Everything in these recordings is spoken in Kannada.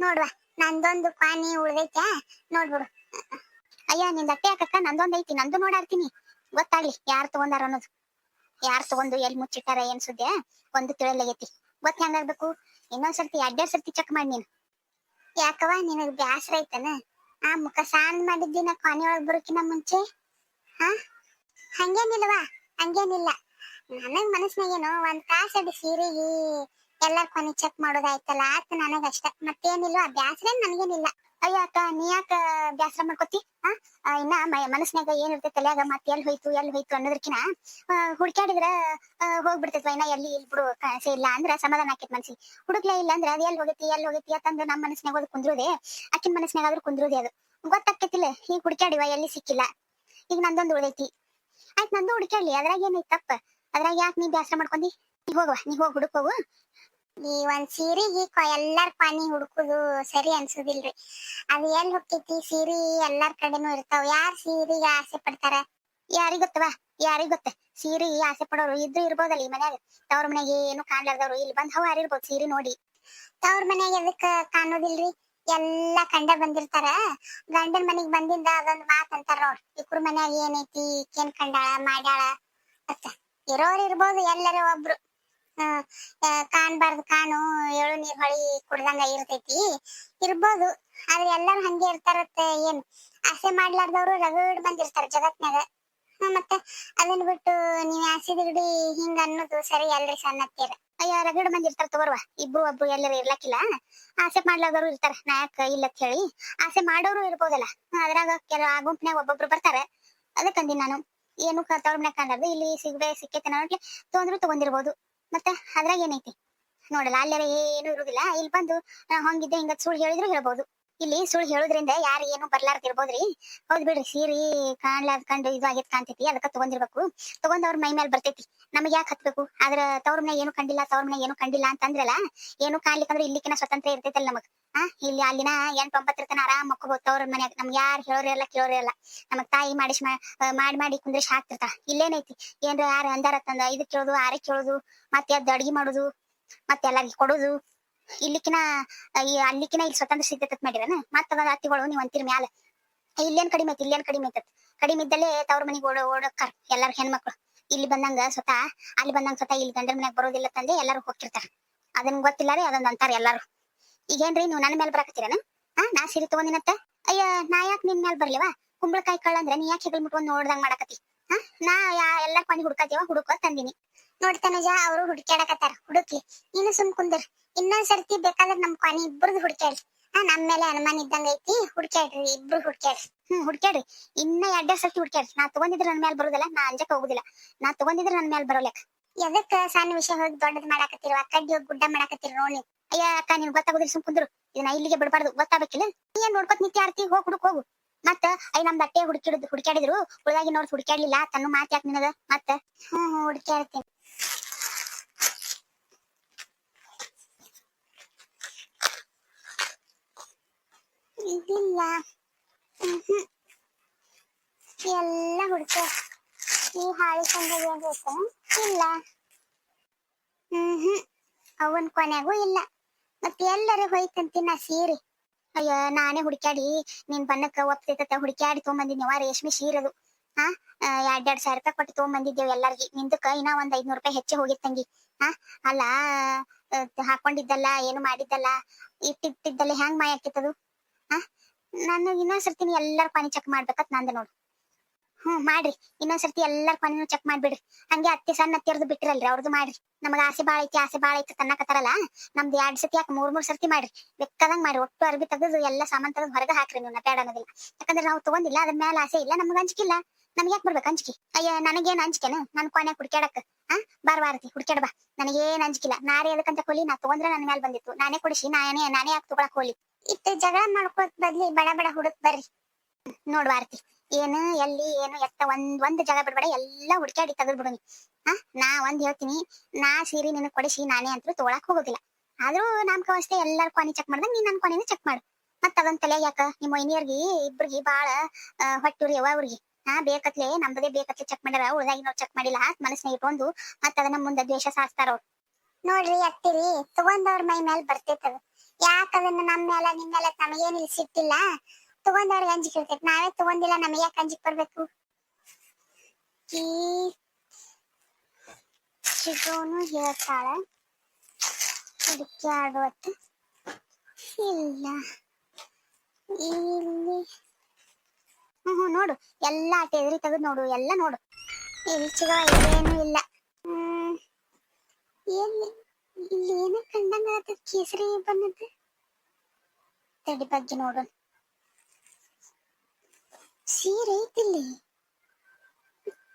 ನೋಡ್ವಾ, ನಂದೊಂದು ಪಾನಿ ಉಳ್ದೈತೆ, ನೋಡ್ಬಿಡು. ಅಯ್ಯ, ನಿಂದ ಅಟ್ಟೆ ಹಾಕಕ್ಕ, ನಂದೊಂದ್ ಐತಿ, ನಂದು ನೋಡಾಡ್ತೀನಿ ಗೊತ್ತಾಗ್ಲಿ, ಯಾರ್ ತಗೊಂಡಾರ ಅನ್ನೋದು. ಯಾರ್ ತಗೊಂಡು ಎಲ್ ಮುಚ್ಚಿಟ್ಟಾರ, ಏನ್ ಸುದ್ದಿ? ಒಂದು ತಿಳಿಯಲಾಗೈತಿ ಗೊತ್ತ ಹೆಂಗಾಗ್ಬೇಕು ಇನ್ನೊಂದ್ಸರ್ತಿ ಎರಡೆರಡ್ ಸರ್ತಿ ಚೆಕ್ ಮಾಡಿ ನೀನು. ಯಾಕವ ನಿನಗ್ ಬ್ಯಾಸರ ಐತನ? ಆ ಮುಖ ಸಾಣ್ ಮಾಡಿದ್ದಿನ ಕೊನೆ ಒಳಗ್ ಬರೋಕಿನ ಮುಂಚೆ? ಹಾ? ಹಂಗೇನಿಲ್ವಾ ಹಂಗೇನಿಲ್ಲ. ನನಗ್ ಮನಸ್ನಾಗೇನು ಒಂದ್ ತಾಸಡಿ ಸೀರೆಗೆ ಎಲ್ಲಾರ ಕೊನೆ ಚೆಕ್ ಮಾಡೋದಾಯ್ತಲ್ಲ ಆತ ನನಗ ಅಷ್ಟ ಮತ್ತೇನಿಲ್ವಾ ಬ್ಯಾಸ್ರ ನನಗೇನಿಲ್ಲ. ಅಯ್ಯ ಅಕ್ಕ, ನೀ ಯಾಕ ಬ್ಯಾಸರ ಮಾಡ್ಕೊತಿ? ಆ ಇನ್ನ ಮನಸ್ನಾಗ ಏನ್ ಇರ್ತೈತಿ ತಲ್ಯಾಗ ಮತ್ ಎಲ್ ಹೋಯ್ತು ಎಲ್ ಹೋಯ್ತು ಅನ್ನೋದಕ್ಕಿನ ಹುಡ್ಕ್ಯಾಡಿದ್ರ ಹೋಗ್ಬಿಡ್ತೈತ್ವ ಇನ್ನ ಎಲ್ಲಿ ಇಲ್ ಬಿಡು ಇಲ್ಲ ಅಂದ್ರ ಸಮಾಧಾನ ಆಕೇತ್ ಮನ್ಸಿ ಹುಡುಕ್ಲೇ ಇಲ್ಲ ಅಂದ್ರ ಅದ್ ಎಲ್ ಹೋಗೈತಿ ಎಲ್ ಹೋಗೈತಿ ನಮ್ಮ ಮನಸ್ನ್ಯಾಗ ಹೋದ್ ಕುಂದ್ರುದೆ ಅಕ್ಕಿನ ಮನಸ್ನ್ಯಾಗ ಆದ್ರೂ ಕುಂದ್ರುದೆ ಅದು. ಗೊತ್ತಾಕೈತಿಲ್ಲ ಈಗ ಹುಡ್ಕ್ಯಾಡಿವ, ಎಲ್ಲಿ ಸಿಕ್ಕಿಲ್ಲ. ಈಗ ನಂದೊಂದು ಉಳ್ದೈತಿ. ಆಯ್ತ್, ನಂದು ಹುಡ್ಕ್ಯಾಡ್ಲಿ, ಅದ್ರಾಗ ಏನೈತಿ ತಪ್ಪ? ಅದ್ರಾಗ ಯಾಕೆ ನೀ ಬ್ಯಾಸರ ಮಾಡ್ಕೊಂಡಿ ನೀ ಹೋಗುವ, ನೀ ಹೋಗಿ ಹುಡುಕ್ ಹೋಗು. ಈ ಒಂದ್ ಸೀರೆಗೆ ಎಲ್ಲಾರ್ ಪಾನಿ ಹುಡುಕುದು ಸರಿ ಅನ್ಸುದಿಲ್ರಿ. ಅದು ಎಲ್ ಹೋಗ್ತೈತಿ? ಸೀರಿ ಎಲ್ಲಾರ್ ಕಡೆನೂ ಇರ್ತಾವ. ಯಾರ್ ಸೀರೆಗೆ ಆಸೆ ಪಡ್ತಾರ? ಯಾರಿಗ್ ಗೊತ್ತವಾ? ಯಾರಿಗ್ ಗೊತ್ತ? ಸೀರೆ ಆಸೆ ಪಡೋರು ಇದ್ರು ಇರ್ಬೋದಲ್ಲ ಈ ಮನ್ಯಾಗ. ತವ್ರ ಮನೆಗೆ ಏನು ಕಾಣ್ಲಾರ್ದವ್ರು. ಇಲ್ಲಿ ಬಂದ್ ಹವ ಇರಬಹುದು ಸೀರೆ ನೋಡಿ. ತವ್ರ ಮನೆಗೆ ಎದಕ್ ಕಾಣೋದಿಲ್ರಿ? ಎಲ್ಲಾ ಕಂಡ ಬಂದಿರ್ತಾರ. ಗಂಡನ ಮನೆಗ್ ಬಂದಿಂದ ಅದೊಂದ್ ಮಾತ್ ಅಂತಾರ ನೋಡ್. ಇಕ್ರ ಮನ್ಯಾಗ ಏನೈತಿ? ಈಕೇನ್ ಕಂಡಾಳ? ಮಾಡ್ಯಾಳ? ಅತ್ತ. ಇರೋರ್ ಇರ್ಬೋದು ಎಲ್ಲರೂ ಒಬ್ರು. ಕಾಣ್ಬಾರ್ದು ಕಾಣು ಏಳು ನೀರ್ ಹೊಳಿ ಕುಡ್ದಂಗ ಇರ್ತೈತಿ. ಇರ್ಬೋದು, ಆದ್ರೆ ಎಲ್ಲಾರು ಹಂಗೆ ಇರ್ತಾರತ್ತ, ಏನ್? ಆಸೆ ಮಾಡ್ಲಾರ್ದವ್ರು ರಗಡ್ ಬಂದಿರ್ತಾರ ಜಗತ್ನಾಗ ಮತ್ತೆ ಅದನ್ನ ಬಿಟ್ಟು ನೀವ್ ಆಸೆ ಗಿಡಿ ಹಿಂಗ ಅನ್ನೋದು ಸರಿ ಅಲ್ರಿ ಸಣ್ಣತ್ತೀರ. ಅಯ್ಯ, ರಗಡ್ ಬಂದಿರ್ತಾರ ತಗೋರ್ವ, ಇಬ್ರು ಒಬ್ರು ಎಲ್ಲರೂ ಇರ್ಲಕ್ಕಿಲ್ಲ. ಆಸೆ ಮಾಡ್ಲಾರ್ದವ್ರು ಇರ್ತಾರ, ನಾ ಯಾಕ ಇಲ್ಲ ಅಂತ ಹೇಳಿ. ಆಸೆ ಮಾಡೋರು ಇರ್ಬೋದಲ್ಲ. ಅದ್ರಾಗ ಕೆಲ, ಆ ಗುಂಪ್ನ್ಯಾಗ ಒಬ್ಬೊಬ್ರು ಬರ್ತಾರ. ಅದಕ್ಕಂದಿನ ನಾನು. ಏನು ಕಾಣಾರ್ದು ಇಲ್ಲಿ ಸಿಗ್ಬೇ, ಸಿಕ್ಕೈತೆ ನೋಡ್ಲಿ ತೊಂದ್ರು ತಗೊಂಡಿರ್ಬೋದು. ಮತ್ತೆ ಅದ್ರಾಗ ಏನೈತಿ? ನೋಡಲ್ಲ, ಅಲ್ಲೆಲ್ಲ ಏನು ಇರುದಿಲ್ಲ. ಇಲ್ಲಿ ಬಂದು ಹಂಗಿದ್ದೆ ಹಿಂಗ ಸುಳ್ಳು ಹೇಳಿದ್ರು ಹೇಳ್ಬೋದು. ಇಲ್ಲಿ ಸುಳ್ಳು ಹೇಳೋದ್ರಿಂದ ಯಾರು ಏನು ಬರ್ಲಾರ್ದಿರ್ಬೋದ್ರಿ ಹೌದ್ ಬಿಡ್ರಿ, ಸೀರಿ ಕಾಣ್ಲಾರ್ದ ಕಂಡು ಇದು ಆಗಿದ್ ಕಾಣ್ತೈತಿ, ಅದಕ್ಕ ತಗೊಂಡಿರ್ಬೇಕು. ತಗೊಂಡ್ ಅವ್ರ ಮೈ ಮೇಲೆ ಬರ್ತೈತಿ. ನಮಗೆ ಯಾಕೆ ಹತ್ಬೇಕು? ಆದ್ರ ತವ್ರ ಮನೆ ಏನು ಕಂಡಿಲ್ಲ, ತವ್ರ ಮನೆ ಏನು ಕಂಡಿಲ್ಲ ಅಂತಂದ್ರಲ್ಲ, ಏನು ಕಾಣ್ಲಿಕ್ಕಂದ್ರೆ ಇಲ್ಲಿಕಿನ ಸ್ವತಂತ್ರ ಇರ್ತೈತಲ್ಲ ನಮಗ್. ಇಲ್ಲಿ ಅಲ್ಲಿನ ಎಂಟ್ ಒಂಬತ್ತರ ತನ ಆರಾಮ್ ಮಕ್ಕೋಬಹುದು ತವ್ರ ಮನ್ಯಾಗ. ನಮ್ಗೆ ಯಾರು ಹೇಳೋರೇ ಇಲ್ಲ, ಕೇಳೋರೇ ಇಲ್ಲ. ನಮಗ್ ತಾಯಿ ಮಾಡಿಸ್ ಮಾಡಿ ಮಾಡಿ ಕುಂದ್ರಿಸಿ ಹಾಕ್ತಿರ್ತಾರ ಇಲ್ಲೇನೈತಿ? ಏನ್ರ ಯಾರು ಅಂದಾರ ತಂದ ಇದು ಕೇಳೋದು ಆರೆ ಕೇಳೋದು, ಮತ್ತೆ ಅದ್ ಅಡ್ಗಿ ಮಾಡುದು, ಮತ್ತೆ ಎಲ್ಲಾರ್ಗಿ ಕೊಡುದು. ಇಲ್ಲಿಕಿನ ಈ ಅಲ್ಲಿಕಿನ ಇಲ್ಲಿ ಸ್ವತಂತ್ರ ಸಿದ್ಧತೆ ಮಾಡಿರನ? ಮತ್ತ ಅತ್ತಿಗಳು ನೀವ್ ಅಂತೀರಿ ಮ್ಯಾಲ. ಇಲ್ಲೇನ್ ಕಡಿಮೆ ಐತಿ, ಇಲ್ಲೇನ್ ಕಡಿಮೆ ಐತತ್. ಕಡಿಮೆ ಇದ್ದಲ್ಲೇ ತವ್ರ ಮನಿಗ್ ಓಡ, ಓಡಕ್ಕಾರ ಎಲ್ಲಾರು ಹೆಣ್ಮಕ್ಳು. ಇಲ್ಲಿ ಬಂದಂಗ ಸ್ವತಃ, ಅಲ್ಲಿ ಬಂದಂಗ ಸ್ವತಃ ಇಲ್ಲಿ ಗಂಡನ ಮನ್ಯಾಗ ಬರೋದಿಲ್ಲ ತಂದೆ, ಎಲ್ಲಾರು ಹೋಗ್ತಿರ್ತಾರ. ಅದನ್ ಗೊತ್ತಿಲ್ಲ ರೀ, ಅದೊಂದ್ ಅಂತಾರ ಎಲ್ಲಾರು. ಈಗೇನ್ರಿ ನೀವು ನನ್ನ ಮೇಲೆ ಬರಾಕತ್ತೀರನ? ಹಾ ನಾ ಸೀರೆ ತಗೊಂಡಿನತ್ತ ಅಯ್ಯ, ನಾ ಯಾಕೆ ನಿನ್ ಮೇಲೆ ಬರ್ಲಿವಾ? ಕುಂಬಳಕಾಯಿ ಕಳ್ಳ ಅಂದ್ರೆ ನೀ ಯಾಕೆ ಹೆಗಲ್ ಮುಟ್ಕೊಂಡ್ ನೋಡ್ದಂಗ್ ಮಾಡಕತ್ತಿ? ಹಾ ನಾ ಯಾ, ಎಲ್ಲಾರ್ ಪಾನಿ ಹುಡ್ಕತ್ತೀವ? ಹುಡುಕ, ತಂದಿನಿ. ನೋಡ್ತಾನಜ ಅವರು ಹುಡುಕ್ಯಾಡಕತ್ತಾರ. ಹುಡುಕ್ಲಿ. ನೀನು ಸುಮ್ ಕುಂದ್ರ. ಇನ್ನೊಂದ್ ಸರ್ತಿ ಬೇಕಾದ್ರೆ ನಮ್ ಪಾನಿ ಇಬ್ಬರದು ಹುಡುಕ್ಯಾಡ್ರಿ. ಹಾ ನಮ್ ಮೇಲೆ ಅನುಮಾನ ಇದ್ದಂಗ ಐತಿ, ಹುಡ್ಕ್ಯಾಡ್ರಿ, ಇಬ್ರು ಹುಡುಕ್ಯಾಡ್ರಿ. ಹ್ಮ್, ಹುಡುಕ್ಯಾಡ್ರಿ. ಇನ್ನ ಎರಡ್ ಸರ್ತಿ ಹುಡುಕ್ಯಾಡ್ರಿ. ನಾ ತಗೊಂಡಿದ್ರೆ ನನ್ ಮೇಲೆ ಬರುದಿಲ್ಲ, ನಾ ಅಂಜಕ್ ಹೋಗುದಿಲ್ಲ. ನಾ ತಗೊಂಡಿದ್ರೆ ನನ್ ಮೇಲೆ ಬರೋಲೆಕ್ ಎದಕ್ಕ ಸಣ್ಣ ವಿಷಯ ಹೋಗಿ ದೊಡ್ಡದ್ ಮಾಡಾಕತ್ತಿರುವ ಕಡ್ಡಿ ಹೋಗಿ ಗುಡ್ಡ ಮಾಡಾಕತ್ತಿರ ನೋಡಿ ಅಯ್ಯ ಅಕ್ಕ ನಿನ್ ಗೊತ್ತಾಗೋದಿಲ್ಲ ಸುಮ್ ಕುಂದ್ರು. ಇದನ್ನ ಇಲ್ಲಿಗೆ ಬಿಡಬಾರ್ದು, ಗೊತ್ತಾಗಬೇಕಿಲ್ಲ. ನೀ ಏನ್ ನೋಡ್ಕೊತ್ ನಿತ್ಯ ಆರ್ತಿ? ಹೋಗ್ ಹುಡುಕ್ ಹೋಗು. ಮತ್ತ ಐ ನಮ್ ಬಟ್ಟೆ ಹುಡುಕಿಡುದು ಹುಡುಕ್ಯಾಡಿದ್ರು. ಉಳಿದಾಗಿ ನೋಡ್ ಹುಡುಕ್ಯಾಡ್ಲಿಲ್ಲ, ತನ್ನ ಮಾತ್ ಯಾಕೆ ನಿನಗ? ಮತ್ತ, ಹ್ಮ್ ಹುಡುಕ್ಯಾಡ್ತೀನಿ. ಇದಿಲ್ಲ. ಎಲ್ಲ ಹುಡುಕ. ಈ ಹಾಳಿ ಇಲ್ಲ. ಹ್ಮ್ ಹ್ಮ್. ಅವನ್ ಕೊನೆಗೂ ಇಲ್ಲ. ಮತ್ತೆ ಎಲ್ಲರ ಹೋಯ್ತಂತಿ ನಾ ಸೀರೆ. ಅಯ್ಯೋ, ನಾನೇ ಹುಡುಕ್ಯಾಡಿ, ನಿನ್ ಬಣ್ಣಕ್ಕ ಒಪ್ತೈತ ಹುಡುಕ್ಯಾಡಿ ತೊಗೊಂಬಂದಿದ್ನಿವ ರೇಷ್ಮೆ ಸೀರದು ಹಾ ಎರಡ್ ಎರಡ್ ಸಾವಿರ ರೂಪಾಯಿ ಕೊಟ್ಟು ತೊಗೊಂಬಂದಿದ್ದೇವ್ ಎಲ್ಲಾರ್ಗಿ. ನಿಂದಕ್ಕ ಇನ್ನ ಒಂದ್ ಐದ್ನೂರ್ ರೂಪಾಯಿ ಹೆಚ್ಚೆ ಹೋಗಿತ್ತಂಗಿ ಹಾ ಅಲ್ಲ ಹಾಕೊಂಡಿದ್ದಲ್ಲ, ಏನು ಮಾಡಿದ್ದಲ್ಲ, ಇಟ್ಟಿಟ್ಟಿದ್ದಲ್ಲ, ಹೆಂಗ್ ಮಾಯ ಹಾ ನಾನು ಇನ್ನೊಂದ್ಸರ್ತಿನಿ ಎಲ್ಲಾರ ಪಾನಿ ಚೆಕ್ ಮಾಡ್ಬೇಕತ್ ನಂದ ನೋಡು. ಹ್ಮ್, ಮಾಡ್ರಿ. ಇನ್ನೊಂದ್ ಸರ್ತಿ ಎಲ್ಲಾರ್ ಪಾನಿನೂ ಚೆಕ್ ಮಾಡ್ಬಿಡ್ರಿ. ಹಂಗೆ ಅತ್ತಿ ಸಣ್ಣ ಅತ್ತಿಯರ್ದು ಬಿಟ್ರಲ್ರಿ ಅವ್ರದ್ದು ಮಾಡ್ರಿ. ನಮಗ ಆಸೆ ಬಾಳ ಐತಿ, ಆಸೆ ಬಾಳ ಐತಿ ತನ್ನಕತ್ತಾರಲ್ಲ ನಮ್ದು ಎರಡ್ ಸತಿ ಯಾಕೆ ಮೂರ್ ಮೂರ್ ಸರ್ತಿ ಮಾಡ್ರಿ. ಬೆಕ್ಕದಂಗ್ ಮಾಡ್ರಿ, ಒಟ್ಟು ಅರ್ಬಿ ತೆಗೆದು ಎಲ್ಲ ಸಾಮಾನ್ ತೆಗೆದು ಹೊರಗೆ ಹಾಕ್ರಿ ನೀವು ಬೇಡ ಅನ್ನೋದಿಲ್ಲ. ಯಾಕಂದ್ರೆ ನಾವು ತಗೊಂಡಿಲ್ಲ, ಅದ್ರ ಮೇಲೆ ಆಸೆ ಇಲ್ಲ, ನಮ್ಗೆ ಅಂಜಿಕಿಲ್ಲ ನಮ್ಗೆ ಯಾಕೆ ಬರ್ಬೇಕು ಅಂಜಿಕೆ? ಅಯ್ಯ, ನನಗೇನು ಅಂಜಿಕೆನು? ನನ್ ಕೊನೆ ಹುಡ್ಕ್ಯಾಡಕ್. ಆ, ಬಾರ್ ಬಾರತಿ ಹುಡ್ಕ್ಯಾಡ ಬಾ. ನನಗೇನು ಅಂಜಿಕಿಲ್ಲ ನಾರೇ ಎದಕ್ಕಂತ ಕೊಲಿ, ನಾ ತಗೊಂಡ್ರೆ ನನ್ನ ಮೇಲೆ ಬಂದಿತ್ತು. ನಾನೇ ಕೊಡಿಸಿ ನಾನೇ ನಾನೇ ಯಾಕೆ ತಗೊಳಕ್ ಹೋಲಿ? ಇಟ್ಟು ಜಗಳ ಮಾಡ್ಕೋತ್ ಬದ್ಲಿ ಬಡ ಬಡ ಹುಡುಕ್ ಬರ್ರಿ. ನೋಡ್ ಏನು, ಎಲ್ಲಿ ಏನು, ಎತ್ತ ಒಂದ್ ಒಂದ್ ಜಾಗ ಬಿಡ್ಬೇಡ, ಎಲ್ಲಾ ಹುಡ್ಕ್ಯಾಡಿ ತೆಗೆದ್ ಬಿಡುನಿ ಹಾ? ನಾ ಒಂದ್ ಹೇಳ್ತೀನಿ, ನಾ ಸೀರೆ ನಿನಗ್ ಕೊಡಿಸಿ, ನಾನೇ ಅಂತೂ ತಗೊಳಕ್ ಹೋಗೋದಿಲ್ಲ. ಆದ್ರೂ ನಮ್ ಅಷ್ಟೇ ಎಲ್ಲಾರ್ ಕೊನೆ ಚೆಕ್ ಮಾಡ್ದಂಗ ನೀನ್ ನನ್ ಕೊನೆನ ಚೆಕ್ ಮಾಡು. ಮತ್ತ ಅದನ್ ತಲೆ ಯಾಕ? ನಿಮ್ಮ ಒಯ್ನಿಯರ್ಗಿ ಇಬ್ರಿಗೆ ಬಾಳ ಹೊಟ್ಟೂರಿ ಅವ ಅವ್ರಿಗೆ. ಹಾ, ಬೇಕತ್ಲೆ, ನಮ್ದೇ ಬೇಕತ್ಲೆ ಚೆಕ್ ಮಾಡ್ಯಾರ ಉಳ್ದಾಗಿ ಚೆಕ್ ಮಾಡಿಲ್ಲ ಮನಸ್ನ ಇಟ್ಕೊಂಡು ಮತ್ತ ಅದನ್ನ ಮುಂದೆ ದ್ವೇಷ ಸಾಸ್ತಾರ ಅವ್ರು. ನೋಡ್ರಿ ಅತ್ತಿರಿ ತಗೊಂಡವ್ರ ಮೈ ಮೇಲೆ ಬರ್ತೈತದ ಯಾಕ ಅದನ್ನ ನಮ್ಮ ಮೇಲೆ ನಿಮ್ಮ ಮೇಲೆ ನಮಗೇನು ಸಿಟ್ಟಿಲ್ಲ? ತಗೊಂಡವ್ರಿಗೆ ಅಂಜಿಕೆ ಇರ್ತೈತಿ. ನಾವೇ ತಗೊಂಡಿಲ್ಲ, ನಮಗೆ ಯಾಕೆ ಅಂಜಿಕ್ ಬರ್ಬೇಕು? ಈ ಚಿಗೋನು ಹೇಳ್ತಾಳೆ ಅದಕ್ಕೆ ಆಡುವತ್ತು ಇಲ್ಲ. ಇಲ್ಲಿ ಹ್ಮ್ ನೋಡು. ಎಲ್ಲ ಟೆದ್ರಿ ತೆಗೆದು ನೋಡು, ಎಲ್ಲ ನೋಡು. ಇಲ್ಲಿ ಚಿಗೋ ಏನೂ ಇಲ್ಲ. ಹ್ಮ್ ಇಲ್ಲಿ ಏನೋ ಕಂಡಂಗ ಕೇಸರಿ ಬಣ್ಣದ ತಡಿ ಬಗ್ಗೆ ನೋಡು ಸೀರೆ ಐತಿಲ್ಲಿ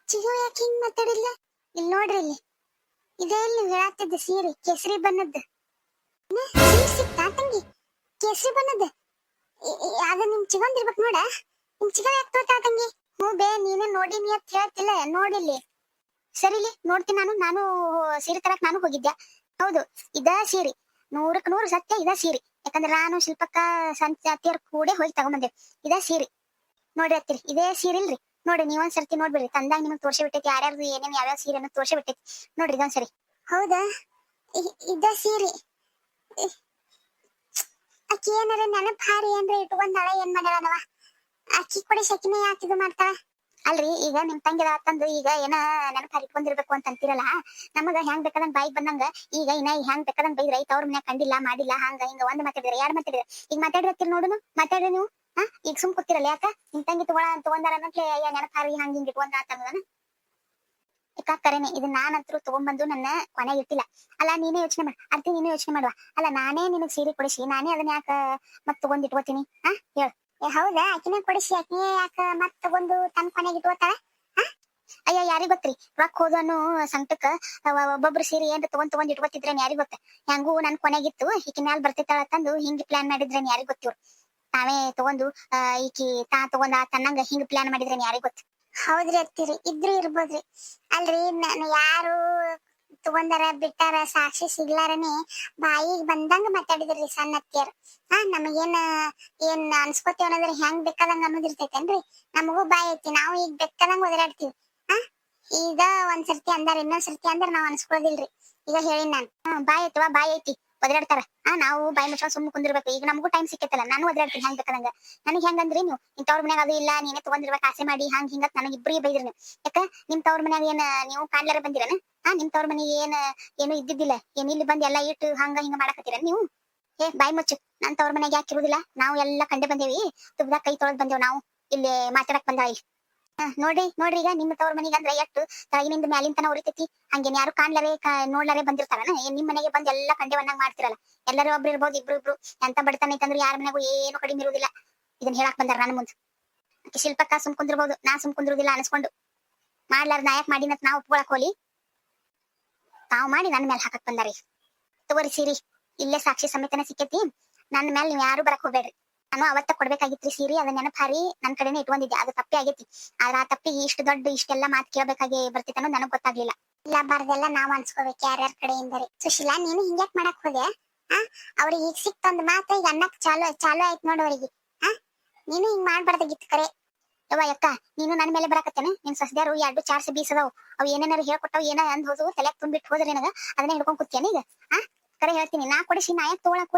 ಚಿಗೋ ಯಾಕೆ ಹಿಂಗ್ ಮಾತಾಡಿಲ್ಲ ಇಲ್ಲಿ ನೋಡ್ರಿ ಇಲ್ಲಿ. ಇದೇ ಇಲ್ಲಿ ಹೇಳತ್ತಿದ್ದ ಸೀರೆ, ಕೇಸರಿ ಬಣ್ಣದ್ದು. ಸಿಕ್ತಾ ತಂಗಿ? ಕೇಸರಿ ಬಣ್ಣದ್ದು? ಇ- ಇ- ನಿಮ್ ಚಿಗೊಂದಿರ್ಬೇಕು ನೋಡ. ನಿಮ್ ಚಿಗೋ ಯಾಕೆ ತೋತಾ ತಂಗಿ? ಹ್ಞೂ ಬೇ, ನೀನೇ ನೋಡಿನಿ ಅಂತ ಹೇಳ್ತಿಲ್ಲ. ನೋಡಿಲ್ಲಿ ಸರಿಲಿ ನೋಡ್ತೀನಿ ನಾನು. ನಾನು ಸೀರೆ ತರಕ್ ನಾನು ಹೋಗಿದ್ದೆ. ಹೌದು, ಇದ ಸೀರೆ. ನೂರಕ್ಕೆ ನೂರು ಸತ್ಯ ಇದ ಸೀರೆ. ಯಾಕಂದ್ರೆ ನಾನು ಶಿಲ್ಪಕ್ಕ ಸಂತ ಕೂಡ ಕೂಡೆ ಹೋಗಿ ತಗೊಂಬಂದೆ. ಇದ ಸೀರೆ. ನೋಡ್ರಿ ಅತ್ತಿರಿ ಇದೇ ಸೀರೆ ಇಲ್ರಿ? ನೋಡಿ ನೀವೊಂದ್ ಸರ್ತಿ ನೋಡ್ಬಿಡ್ರಿ. ತಂದಾಗ ನಿಮಗ್ ತೋರ್ಸಿ ಬಿಟ್ಟೈತಿ ಯಾರ್ಯಾರ್ದು ಏನೇನ್ ಯಾವ್ಯಾವ ಸೀರೆ ಅನ್ನೋದು ತೋರ್ಸಿ ಬಿಟ್ಟೈತಿ. ನೋಡ್ರಿ ಇದೊಂದ್ಸರಿ ಹೌದಾ? ಇದ ಸೀರೆ. ಅಕ್ಕಿ ಏನಾರ ನೆನಪ್ ಹಾರಿ ಅಂದ್ರೆ ಇಟ್ಕೊಂಡಾಳ ಏನ್ ಮಾಡ್ಯಾಳವ ಅಕ್ಕಿ ಕೊಡಿ ಶಕಿನ ಯಾಕೆ ಇದು ಮಾಡ್ತಾಳ? ಅಲ್ರಿ ಈಗ ನಿಮ್ ತಂಗಿದ ತಂದು ಈಗ ಏನ ನೆನಪ ಇಟ್ಕೊಂಡಿರ್ಬೇಕು ಅಂತ ಅಂತಿರಲ್ಲ? ನಮಗ ಹೆಂಗ್ ಬೇಕಾದಂಗ್ ಬಾಯಿಗೆ ಬಂದಂಗ ಈಗ ಇನ್ನ ಹೆಂಗ್ ಬೇಕಾದಂಗ್ ಬೈದ್ರ ಐತ್ ಅವ್ರ ಮನ್ಯಾಗ ಕಂಡಿಲ್ಲ ಮಾಡಿಲ್ಲ ಹಂಗ ಹಿಂಗ ಒಂದ್ ಮಾತಾಡಿದ್ರೆ ಎರಡ್ ಮಾತಾಡಿದ್ರೆ. ಈಗ ಮಾತಾಡಿರ್ತೀರಿ ನೋಡುನು? ಮಾತಾಡ್ರಿ ನೀವು? ಹಾ ಈಗ ಸುಮ್ ಕೊತ್ತಿರಲ್ಲ ಯಾಕ? ನಿಮ್ ತಂಗಿ ತಗೊಳ, ತಗೊಂಡಾರ ಅಯ್ಯ, ನೆನಪಾರಿ ಹಂಗ ಹಿಂಗ್ ಇಟ್ಕೊಂಡ ಅಂತಂದನ ಯಾಕ ಕರೆನೆ ಇದು ನಾನಂತರೂ ತಗೊಂಡ್ಬಂದು ನನ್ನ ಕೊನೆಗೆ ಇಟ್ಟಿಲ್ಲ. ಅಲ್ಲ, ನೀನೇ ಯೋಚನೆ ಮಾಡ ಅರ್ತಿ ನೀನೇ ಯೋಚನೆ ಮಾಡುವ. ಅಲ್ಲ, ನಾನೇ ನಿನಗ್ ಸೀರೆ ಕೊಡಿಸಿ, ನಾನೇ ಅದನ್ನ ಯಾಕ ಮತ್ ತಗೊಂಡ್ ಇಟ್ಕೋತೀನಿ? ಹಾ ಹೇಳ. ಹೌದಾ? ಆಕಿನೇ ಕೊಡಿಸಿ, ಆಕಿನೇ ಯಾಕ ಮತ್ ತಗೊಂಡು ತನ್ ಕೊನೆಗೆ ಇಟ್ಕೋತಾಳ? ಅಯ್ಯ, ಯಾರಿಗ್ ಗೊತ್ತ್ರಿ? ರೊಕ್ಕ ಹೋದನು ಸಂಕಟಕ್ಕ ಒಬ್ಬೊಬ್ರು ಸೀರೆ ಏನ್ರ ತಗೊಂಡ್ ತಗೊಂಡ್ ಇಟ್ಕೋತಿದ್ರೇನ್ ಯಾರಿಗ್ ಗೊತ್ತ? ಹೆಂಗೂ ನನ್ ಕೊನೆಗಿತ್ತು ಈಕಿನ ಮ್ಯಾಲ್ ಬರ್ತಿತ್ತಾಳ ತಂದು ಹಿಂಗ್ ಪ್ಲಾನ್ ಮಾಡಿದ್ರೇನ್ ಯಾರಿಗ್ ಗೊತ್ತಿವ್ರು? ತಾವೇ ತಗೊಂಡು ಈಕಿ ತಾ ತಗೊಂಡ ತನ್ನಂಗ ಹಿಂಗ್ ಪ್ಲಾನ್ ಮಾಡಿದ್ರೆ ಯಾರಿಗ್ ಗೊತ್ತ? ಹೌದ್ರಿ ಅತ್ತಿರಿ, ಇದ್ರು ಇರ್ಬೋದ್ರಿ. ಅಲ್ರಿ, ನಾನು ಯಾರು ತಗೊಂಡಾರ, ಬಿಟ್ಟಾರ, ಸಾಕ್ಷಿ ಸಿಗ್ಲಾರನೆ ಬಾಯಿಗೆ ಬಂದಂಗ ಮಾತಾಡಿದ್ರಿ ಸಣ್ಣ ಅತ್ತಿಯರ್. ಹಾ ನಮಗೇನ, ಏನ್ ಅನ್ಸ್ಕೊತೇವ ಅನ್ನೋದ್ರ ಹೆಂಗ್ ಬೇಕಾದಂಗ ಅನ್ನೋದಿರ್ತೈತೇನ್ರಿ ನಮಗೂ ಬಾಯಿ ಐತಿ, ನಾವು ಈಗ ಬೇಕಾದಂಗ ಒದರಾಡ್ತೀವಿ. ಹಾ ಈಗ ಒಂದ್ ಸರ್ತಿ ಅಂದಾರ ಇನ್ನೊಂದ್ ಸರ್ತಿ ಅಂದ್ರ ನಾವ್ ಅನ್ಸ್ಕೊದಿಲ್ರಿ. ಈಗ ಹೇಳಿನ್ ನಾನು. ಹ್ಮ್, ಬಾಯಿ ಐತವಾ ಬಾಯಿ ಐತಿ. ಒದರಾಡ್ತಾರ. ಹಾ, ನಾವು ಬಾಯಿ ಮುಚ್ಕೊಂಡ್ ಸುಮ್ಮನೆ ಕುಂದಿರ್ಬೇಕು. ಈಗ ನಮಗೂ ಟೈಮ್ ಸಿಕ್ಕತ್ತಲ್ಲ ನಾನು ಒದರಾಡ್ತೀನಿ ಹೆಂಗ್ ಬೇಕಾದಂಗ. ನನಗ್ ಹೆಂಗಂದ್ರಿ ನೀವು, ನಿಮ್ ಮನ್ಯಾಗ ಅದು ಇಲ್ಲ, ನೀನೇ ತಗೊಂಡಿರ್ಬೇಕು, ಆಸೆ ಮಾಡಿ, ಹಂಗ ಹಿಂಗ ನನಗೆ ಇಬ್ರಿಗೆ ಬೈದ್ರಿ ನೀವು. ಯಾಕ, ನಿಮ್ ತವ್ರ ಮನ್ಯಾಗ ಏನ್, ನೀವು ಕಾಣ್ಲಾರ ಬಂದಿರನ? ಹಾ, ನಿಮ್ ತವ್ರ ಮನೆಗೆ ಏನ, ಏನು ಇದ್ದಿದ್ದಿಲ್ಲ? ಏನ್ ಇಲ್ಲಿ ಬಂದ್ ಎಲ್ಲಾ ಇಟ್ಟು ಹಂಗ ಹಿಂಗ ಮಾಡಕತ್ತೀರ ನೀವು? ಏ, ಬಾಯಿ ಮುಚ್ಚು. ನನ್ ತವ್ರ ಮನೆಗೆ ಯಾಕೆ ಇರುದಿಲ್ಲ? ನಾವು ಎಲ್ಲಾ ಕಂಡು ಬಂದೇವಿ. ತುಬ್ದಾಗ ಕೈ ತೊಳೆದ್ ಬಂದೇವ್ ನಾವು. ಇಲ್ಲಿ ಮಾತಾಡಕ್ ಬಂದ ಇಲ್ಲಿ. ನೋಡ್ರಿ ನೋಡ್ರಿ ಈಗ ನಿಮ್ಮ ತವ್ರ ಮನೆಗೆ ಅಂದ್ರೆ ಎಷ್ಟು ತಾಯಿನಿಂದ ಮ್ಯಾಲಿನ ತನ ಉರಿತೈತಿ. ಹಂಗೇನ್ ಯಾರು ಕಾಣ್ಲಾರೆ ನೋಡ್ಲಾರೆ ಬಂದಿರ್ತಾರನ? ಏನ್ ನಿಮ್ ಮನೆಗೆ ಬಂದ್ ಎಲ್ಲಾ ಕಂಡೆ ಬಂದಂಗ್ ಮಾಡ್ತಿರಲ್ಲ. ಎಲ್ಲರೂ ಒಬ್ರು ಇರ್ಬೋದು, ಇಬ್ರು ಇಬ್ರು. ಎಂತ ಬಡತನ ಐತಂದ್ರೆ ಯಾರ ಮನೆಗೂ ಏನು ಕಡಿಮೆ ಇರುವುದಿಲ್ಲ ಇದನ್ನ ಹೇಳಕ್ ಬಂದಾರ ನನ್ನ ಮುಂದ್. ಶಿಲ್ಪಕ್ಕ ಸುಮ್ ಕುಂದಿರ್ಬೋದು ನಾ ಸುಮ್ ಅನ್ಸ್ಕೊಂಡು. ಮಾಡ್ಲಾರ ನಾಯಕ್ ಮಾಡಿನ ನಾವ್ ಒಪ್ಕೊಳಕ್ ಹೋಲಿ. ತಾವ್ ಮಾಡಿ ನನ್ನ ಮೇಲೆ ಹಾಕಕ್ ಬಂದಾರಿ. ತಗೋರಿ ಸೀರಿ ಇಲ್ಲೇ ಸಾಕ್ಷಿ ಸಮೇತನ ಸಿಕ್ಕೇತಿ. ನನ್ನ ಮೇಲೆ ನೀವು ಯಾರು ಬರಕ್ ಹೋಗ್ಬೇಡ್ರಿ. ನಾನು ಅವತ್ತ ಕೊಡ್ಬೇಕಾಗಿತ್ರಿ ಸೀರಿ? ಅದನ್ನ ನೆನಪಾರಿ, ನನ್ ಕಡೆನೆ ಇಟ್ಕೊಂಡಿದ್ದೆ. ಅದು ತಪ್ಪಿ ಆಗೇತಿ. ಆದ್ರ ಆ ತಪ್ಪಿಗೆ ಇಷ್ಟು ದೊಡ್ಡ ಇಷ್ಟೆಲ್ಲ ಮಾತು ಕೇಳಬೇಕಾಗಿ ಬರ್ತಿತ್ತು ಅನ್ನೋದು ನನಗ್ ಗೊತ್ತಾಗ್ಲಿಲ್ಲ. ಇಲ್ಲ, ಬಾರ್ದೆಲ್ಲ ನಾವ್ ಅನ್ಸ್ಕೋಬೇಕು ಯಾರ್ಯಾರ ಕಡೆಯಿಂದರಿ. ಸುಶೀಲಾ, ನೀನು ಹಿಂಗ್ಯಾಕ್ ಮಾಡಕ್ ಹೋದೆ? ಆ? ಅವ್ರಿಗೆ ಈಗ ಸಿಕ್ತೊಂದ್ ಮಾತು ಈಗ ಅನ್ನಕ್ ಚಾಲು ಚಾಲು ಆಯ್ತು ನೋಡು ಆ? ನೀನು ಹಿಂಗ್ ಮಾಡ್ಬಾರ್ದಾಗಿತ್ತು ಕರೆ. ಯವ್ವ, ಯಕ್ಕ, ನೀನು ನನ್ ಮೇಲೆ ಬರಾಕತ್ತೇನ? ನಿನ್ ಸಸ್ದ್ಯಾರು ಎರಡು ಚಾರ್ಸ್ ಬೀಸ್ ಅದಾವ್ ಅವ್ ಏನೇನಾರು ಹೇಳ್ಕೊಟ್ಟವ್, ಏನ ಅಂದ್ ಹೋದವು? ತಲೆಗೆ ತುಂಬಿಟ್ಟು ಹೋದ್ರೆ ನನಗ ಅದನ್ನ ಹಿಡ್ಕೊಂಡ್ ಕೂತ್ಯಾನ ಈಗ? ಆ? ಕರೆ ಹೇಳ್ತೀನಿ. ನಾ ಕೊಡಿಸಿ ನಾ ಯಾಕೆ ತಗೊಳಕ್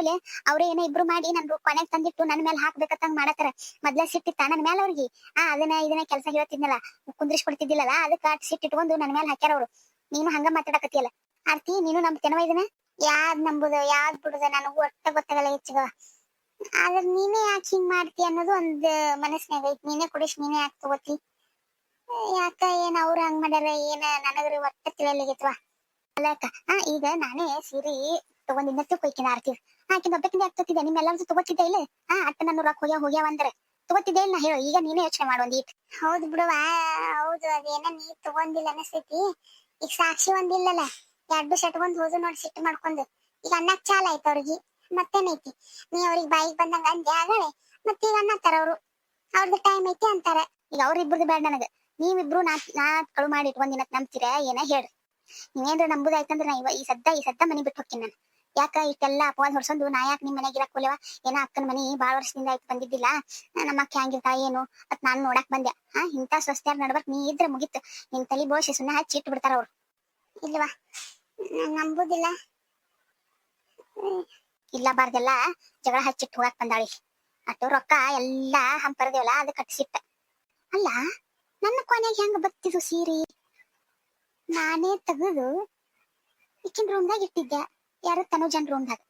ಅವ್ರೇ ಏನೋ ಇಬ್ರು ಮಾಡಿ ನನ್ ಕೊನೆಗೆ ತಂದಿಟ್ಟು ನನ್ ಮೇಲೆ ಹಾಕ್ಬೇಕಂತಂಗ್ ಮಾಡತ್ತಾರ. ಮೊದ್ಲ ಸಿಟ್ಟಿತ್ತ ನನ್ ಮೇಲೆ ಅವ್ರಿಗೆ. ಆ, ಅದನ್ನ ಇದನ್ನ ಕೆಲಸ ಹೇಳ್ತಿದ್ನಲ್ಲ. ಕುಂದ್ರಿಸ್ಕೊಡ್ತಿದ್ದಿಲ್ಲಲ್ಲ ಅದಕ್ಕ ಅಟ್ ಸಿಟ್ಟಿಟ್ಕೊಂಡು ನನ್ ಮೇಲೆ ಹಾಕ್ಯಾರ ಅವ್ರು. ನೀನು ಹಂಗ ಮಾತಾಡಕತ್ತಿಯಲ್ಲ. ಆರ್ತಿ, ನೀನು ನಂಬ್ತೇನವ ಇದನ್ನ? ಯಾವ್ದ್ ನಂಬುದ ಯಾವ್ದ್ ಬಿಡುದ ನನಗೂ ಒಟ್ಟ ಗೊತ್ತಾಗಲ್ಲ ಹೆಚ್ಚಿಗ. ಆದ್ರ ನೀನೇ ಯಾಕೆ ಹಿಂಗ್ ಮಾಡ್ತಿ ಅನ್ನೋದು ಒಂದ್ ಮನಸ್ನಾಗ ಐತಿ. ನೀನೇ ಕುಡಿಸ್ ನೀನೇ ಯಾಕೆ ತಗೋತಿ? ಯಾಕ ಏನ್ ಅವ್ರ ಹಂಗ್ ಮಾಡ್ಯಾರ, ಏನ ನನಗ್ರಿ ಒಟ್ಟ ತಿಳಿಯಲಿಗಿತ್ವ ಅಲ್ಲಕ್ಕ ಹಾ ಈಗ ನಾನೇ ಸೀರೆ ತಗೊಂಡಿದ್ದ ತಿಳ್ಕೊಯ್ಕಿನ ಆರ್ತಿ. ಆಕಿನ ಒಬ್ಬಕಿಂದ ಯಾಕೆ ತಗೋತಿದ್ದೆ ನಿಮ್ಮೆಲ್ಲರೂ ತಗೋತಿದ್ದೆ ಇಲ್ಲ. ಹಾ ಅಟ್ಟ ನನ್ನ ರೊಕ್ಕ ಹೋಗ್ಯಾವ ಹೋಗ್ಯಾವ ಅಂದ್ರೆ. ತಗೋತಿದ್ದೆ ಇಲ್ಲ ಹೇಳು ಈಗ ನೀನೇ ಯೋಚನೆ ಮಾಡು ಒಂದ್ ಈಟ್ ಹೌದು ಬಿಡುವ ಹೌದು ಅದೇನ ನೀ ತಗೊಂಡಿಲ್ಲ ಅನಸ್ತೈತಿ ಈಗ ಸಾಕ್ಷಿ ಒಂದಿಲ್ಲಲ್ಲ ಎರಡು ಸೆಟ್ ಒಂದು ಹೋದು ನೋಡಿ ಸಿಟ್ಟು ಮಾಡ್ಕೊಂಡು. ಈಗ ಅನ್ನಕ್ ಚಾಲ ಆಯ್ತು ಅವ್ರಿಗೆ. ಮತ್ತೇನೈತಿ? ನೀ ಅವ್ರಿಗೆ ಬಾಯಿಗೆ ಬಂದಂಗ ಅಂದೆ ಆಗಳೆ ಮತ್ತೆ ಈಗ ಅನ್ನತ್ತಾರ ಅವ್ರು? ಅವ್ರದ್ದು ಟೈಮ್ ಐತಿ ಅಂತಾರ. ಈಗ ಅವ್ರಿಬ್ರದ್ದು ಬೇಡ ನನಗ. ನೀವಿಬ್ರು ನಾ ನಾ ಕಳು ಮಾಡಿ ಇಟ್ಕೊಂದಿನ ನಂಬ್ತೀರ ಏನ ಹೇಳ್ರಿ ನೀವೇನ್ರ ನಂಬುದಾಯ್ತಂದ್ರೆ ನಾ ಇವ ಈ ಸದ್ದ ಈ ಸದ್ದ ಮನಿ ಬಿಟ್ಟು ಹೋಗ್ತೀನಿ ನಾನು. ಯಾಕ ಇಷ್ಟೆಲ್ಲ ಅಪವಾದ ಹೊಡ್ಸೊಂದು? ನಾ ಯಾಕೆ ನಿಮ್ ಮನೆಗೆ ಇರಕ್ ಏನ ಅಕ್ಕನ ಮನಿ ಬಾಳ ವರ್ಷದಿಂದ ಆಯ್ತು ಬಂದಿದ್ದಿಲ್ಲ. ನಮ್ಮ ಅಕ್ಕ ಹೆಂಗಿರ್ತಾಳ ಏನು? ಅತ್ ನಾನು ನೋಡಕ್ ಬಂದೆ. ಹಾ ಇಂತ ಸ್ವಸ್ಥ್ಯಾರ ನಡ್ಬರ್ಕ್ ನೀ ಇದ್ರೆ ಮುಗಿತ್ತು ನಿನ್ ತಲಿ ಬೋಸಿ ಸುಮ್ಮನೆ ಹಚ್ಚಿ ಇಟ್ಟು ಬಿಡ್ತಾರ ಅವ್ರು. ಇಲ್ವಾ? ನಂಬುದಿಲ್ಲ. ಇಲ್ಲ ಬಾರ್ದೆಲ್ಲ ಜಗಳ ಹಚ್ಚಿಟ್ಟು ಹೋಗಕ್ ಬಂದಾಳಿ. ಅಟ್ಟು ರೊಕ್ಕ ಎಲ್ಲಾ ಹಂಪರದೇವಲ್ಲ ಅದು ಕಟ್ಸಿಟ್ಟ. ಅಲ್ಲ, ನನ್ನ ಕೊನೆಗೆ ಹೆಂಗ ಬತ್ತಿದು ಸೀರೆ? ನಾನೇ ತೆಗೆದು ಈಕಿನ ರೂಮ್ದಾಗ ಇಟ್ಟಿದ್ದೆ. ಯಾರು ತನುಜನ್ ರೂಮ್ದಾಗ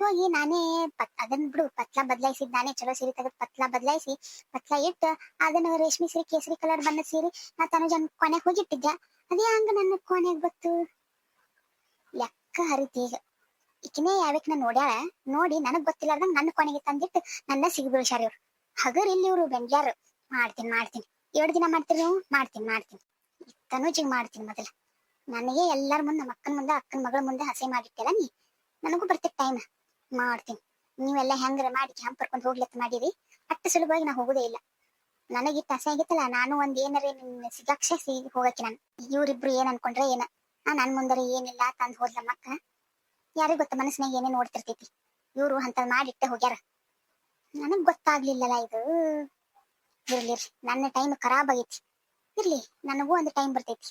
ಹೋಗಿ. ನಾನೇ ಪತ್ ಅದನ್ನ ಬಿಡು, ಪತ್ಲ ಬದಲಾಯಿಸಿದ್ ನಾನೇ ಚಲೋ ಸೀರೆ ತೆಗೆದು ಪತ್ಲ ಬದಲಾಯಿಸಿ, ಪತ್ಲ ಇಟ್ಟು ಅದನ್ನ ರೇಷ್ಮೆ ಸೀರೆ, ಕೇಸರಿ ಕಲರ್ ಬಂದ ಸೀರೆ ನಾ ತನುಜನ್ ಕೊನೆಗೆ ಹೋಗಿಟ್ಟಿದ್ದೆ. ಅದೇ ಹಂಗ ನನ್ನ ಕೊನೆಗೆ ಗೊತ್ತು ಲೆಕ್ಕ ಹರಿತೀಗ ಈಕಿನೇ ಯಾವಕ್ಕೆ ನಾನು ನೋಡ್ಯಾಳ? ನೋಡಿ ನನಗ್ ಗೊತ್ತಿಲ್ಲಾರ್ದಂಗ ನನ್ನ ಕೊನೆಗೆ ತಂದಿಟ್ಟು ನನ್ನ ಸಿಗಿ ಬೀಳ್ಸ್ಯಾರ ಇವ್ರು ಹಗರ್ ಇಲ್ಲಿ ಇವ್ರು ಬೆಂಗ್ಯಾರು. ಮಾಡ್ತೀನಿ ಮಾಡ್ತೀನಿ. ಎರಡು ದಿನ ಮಾಡ್ತೀರಿ ನೀವು? ಮಾಡ್ತೀನಿ ಮಾಡ್ತೀನಿ. ತನುಜಿಗ್ ಮಾಡ್ತೀನಿ ಮೊದಲ. ನನಗೆ ಎಲ್ಲರ ಮುಂದೆ ನಮ್ಮ ಅಕ್ಕನ ಮುಂದೆ, ಅಕ್ಕನ ಮಗಳ ಮುಂದೆ ಹಸೆ ಮಾಡಿಟ್ಟೆಲ್ಲ ನೀ? ನನಗೂ ಬರ್ತೈತೆ ಟೈಮ್ ಮಾಡ್ತೀನಿ. ನೀವೆಲ್ಲ ಹೆಂಗ್ರ ಮಾಡಿ ಕ್ಯಾಂಪ್ ಕರ್ಕೊಂಡು ಹೋಗ್ಲತ್ತ ಮಾಡಿರಿ. ಅಷ್ಟು ಸುಲಭವಾಗಿ ನಾ ಹೋಗುದೇ ಇಲ್ಲ. ನನಗಿಟ್ಟು ಹಸೆ ಆಗಿತ್ತಲ್ಲ, ನಾನು ಒಂದ್ ಏನಾರ ಸಿಗಾಕ್ಷೆ ಸಿಗಿ ಹೋಗಕ್ಕೆ ನಾನು. ಇವ್ರಿಬ್ರು ಏನ್ ಅನ್ಕೊಂಡ್ರೆ ಏನ? ಆ, ನನ್ ಮುಂದರ ಏನಿಲ್ಲ, ತಂದ್ ಹೋದ್ಲ ಮಕ್ಕ ಯಾರಿಗ್ ಗೊತ್ತ ಮನಸ್ಸಿನಾಗ ಏನೇ ನೋಡ್ತಿರ್ತೈತಿ ಇವ್ರು ಅಂತ ಮಾಡಿಟ್ಟೆ ಹೋಗ್ಯಾರ. ನನಗ್ ಗೊತ್ತಾಗ್ಲಿಲ್ಲಲ್ಲ ಇದು. ಇರ್ಲಿ. ನನ್ನ ಟೈಮ್ ಖರಾಬ್ ಆಗೈತಿ. ಇರ್ಲಿ, ನನಗೂ ಒಂದು ಟೈಮ್ ಬರ್ತೈತಿ.